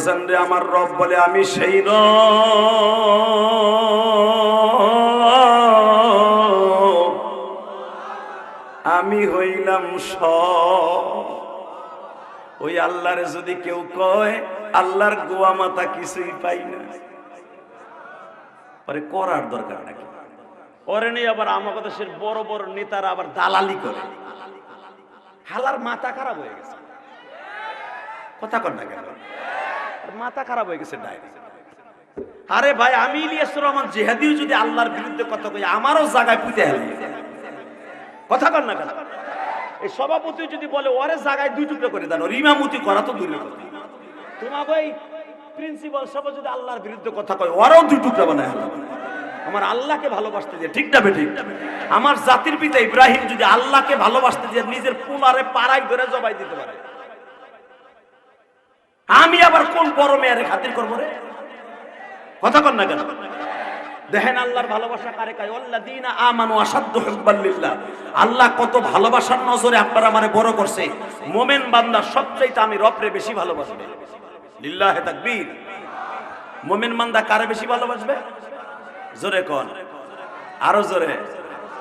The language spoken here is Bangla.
রে আমার রব বলে, আমি সেই রব। আমি হইলাম স ওই আল্লাহরে যদি কেউ কয়, আল্লাহর গোয়া মাথা কিছুই পাই না। পরে করার দরকার নাকি? পরে নেই আবার আমাকে দেশের বড় বড় নেতারা আবার দালালি করে। হালার মাথা খারাপ হয়ে গেছে। কথা কর না কেন? মাথা খারাপ হয়ে গেছে ডাইরেক্ট আরে ভাই, আমি ইলিয়াস রহমান জেহাদিও যদি আল্লাহর বিরুদ্ধে কথা কই, আমারও জায়গায় পুঁতে হেলে কথা কর না কেন? এই সভাপতি যদি বলে, ওরে জায়গায় দুই টুকরো করে দেন, ওর ইমামতি করা তো দূরের কথা। তোমাকে ওই প্রিন্সিপাল সভা যদি আল্লাহর বিরুদ্ধে কথা কয়, ওরাও দুই টুকরা বানায় হেলে। আমার আল্লাহকে ভালোবাসতে দিয়ে, ঠিক না বেঠিক আমার জাতির পিতা ইব্রাহিম যদি আল্লাহকে ভালোবাসতে দিয়ে নিজের পোলারে পাড়ায় ধরে জবাই দিতে পারে। আমি কোন বড় মেয়ের খাতির করব রে? কথা কর না কেন? দেখেন আল্লাহর ভালোবাসা কারে কায়? আল্লাযীনা আমানু আসাদ্দু হুব্বাল্লিল্লাহ আল্লাহ কত ভালোবাসার নজরে আপনার আমারে বড় করছে। মোমেন বান্দা সবচাইতে আমি রবরে বেশি ভালোবাসবে। লিল্লাহে তাকবীর। মোমেন বান্দা কারে বেশি ভালোবাসবে? জোরে কোন। আরও জোরে।